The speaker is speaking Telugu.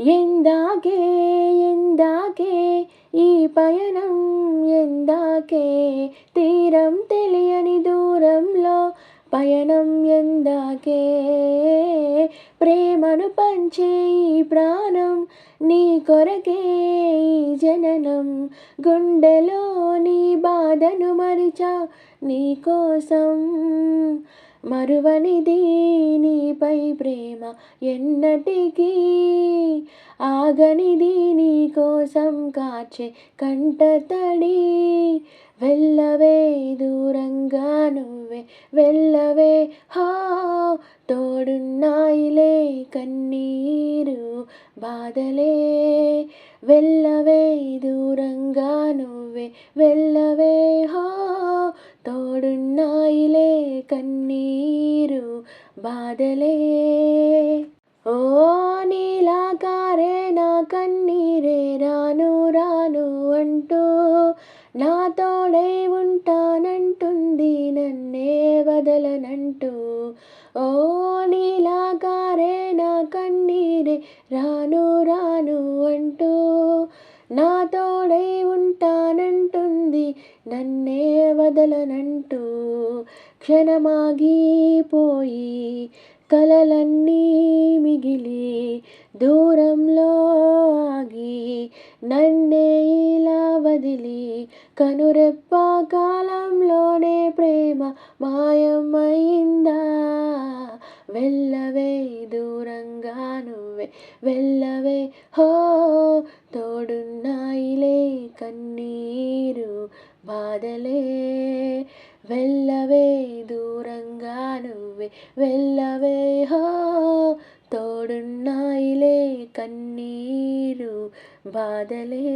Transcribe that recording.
ఎందాకే ఎందాకే ఈ పయనం ఎందాకే. తీరం తెలియని దూరంలో పయ ప్రేమను పంచే ప్రాణం నీ కొరకే జననం. గుండెలో నీ బాధను మరిచా నీ కోసం. మరువనిది నీపై ప్రేమ ఎన్నటికీ ఆగనిది నీ కోసం. కాచే కంటతడి వెళ్ళవే దూరంగా నువ్వే వెళ్ళవే. హా తోడున్నాయిలే కన్నీరు బాధలే. వెళ్ళవే దూరంగా నువ్వే వెళ్ళవే. హో తోడున్నాయిలే కన్నీరు బాధలే. ఓ నీలాకారే నా కన్నీరే రాను రాను అంటూ నాతో ఓ నీలాగారే నా కన్నీరే రాను రాను అంటూ నా తోడై ఉంటానంటుంది నన్నే వదలనంటూ క్షణమాగిపోయి కలలన్నీ మిగిలి దూరంలో ఆగి నన్నే ఇలా వదిలి కనురెప్ప కాలంలోనే ప్రేమ మాయమైందా వెళ్ళవే దూరంగా నువ్వే వెళ్ళవే. హో తోడున్నాయిలే కన్నీరు బాధలే. వెళ్ళవే దూరంగా నువ్వే వెళ్ళవే. హో తోడున్నాయిలే కన్నీరు బాధలే.